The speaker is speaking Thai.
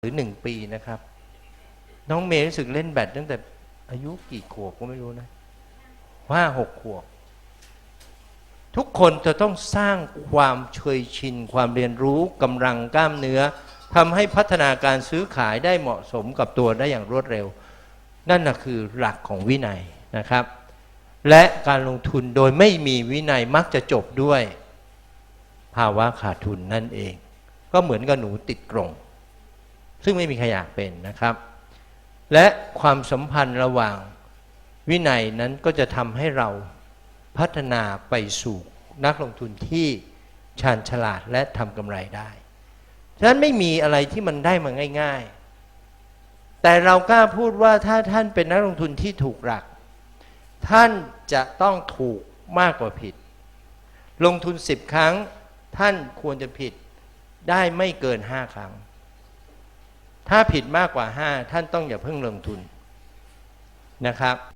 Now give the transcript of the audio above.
หรือหนึ่งปีนะครับ น้องเมย์รู้สึกเล่นแบดตั้งแต่อายุกี่ขวบก็ไม่รู้นะห้าหกขวบ ทุกคนจะต้องสร้างความเคยชิน ความเรียนรู้กำลังกล้ามเนื้อทำให้พัฒนาการซื้อขายได้เหมาะสมกับตัวได้อย่างรวดเร็ว นั่นนะคือหลักของวินัยนะครับ และการลงทุนโดยไม่มีวินัยมักจะจบด้วย ภาวะขาดทุนนั่นเอง ก็เหมือนกับหนูติดกรง ซึ่งไม่มีใครอยากเป็นนะครับ และความสัมพันธ์ระหว่างวินัยนั้นก็จะทำให้เราพัฒนาไปสู่นักลงทุนที่ชาญฉลาดและทำกำไรได้ฉะนั้นไม่มีอะไรที่มันได้มาง่าย ๆ แต่เรากล้าพูดว่าถ้าท่านเป็นนักลงทุนที่ถูกหลัก ท่านจะต้องถูกมากกว่าผิด ลงทุน 10 ครั้ง ท่านควรจะผิดได้ไม่เกิน 5 ครั้ง ถ้าผิดมากกว่า 5 ท่านต้องอย่าเพิ่งลงทุนนะครับ